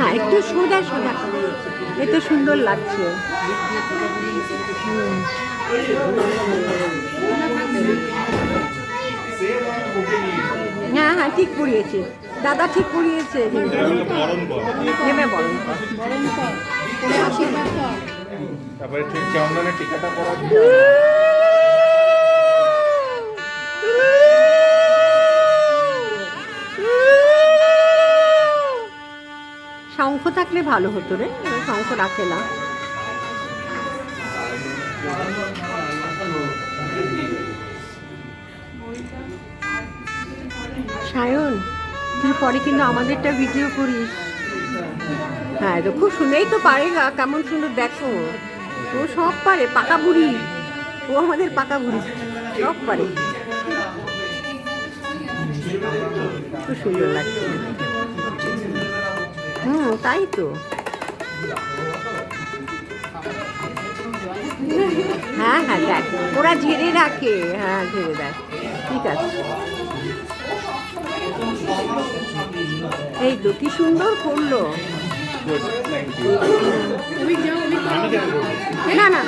হ্যাঁ একটু সোজা সোজা এ তো সুন্দর লাগছে। হ্যাঁ হ্যাঁ ঠিক পড়িয়েছে দাদা ঠিক পড়িয়েছে নেমে বরং। তারপরে ঠিক চন্দনের টিকাটা পরা শঙ্খ থাকলে ভালো হতো রে শঙ্খ রাখে না। সায়ন, তুই পরে কিন্তু আমাদেরটা ভিডিও করিস। হ্যাঁ তো খুব শুনেই তো পারে কেমন সুন্দর, দেখো। ও সব পারে, পাকা বুড়ি। ও আমাদের পাকা বুড়ি, সব পারে। খুব সুন্দর লাগছে। হুম, তাই তো। হ্যাঁ হ্যাঁ দেখ, ওরা ঝেড়ে রাখে। হ্যাঁ ঝেড়ে দেয় ঠিক আছে। এই তো, কি সুন্দর করল। না না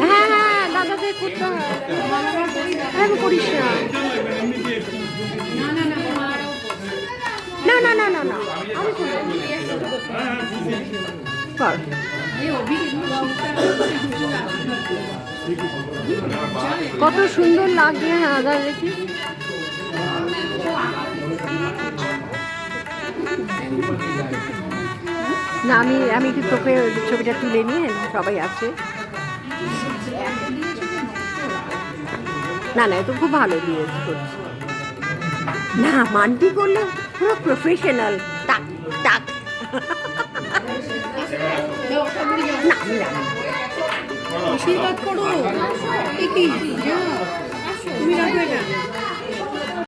হ্যাঁ হ্যাঁ দাদাদের করতে হয়। করিস না। কত সুন্দর লাগছে হ্যাঁ আদা দেখি না, আমি আমি কি তোকে ছবিটা তুলে নিয়ে সবাই আছে। না না তো খুব ভালো দিয়েছে না, মান্টি করলে পুরো প্রফেশনাল আশীর্বাদ করো। কি?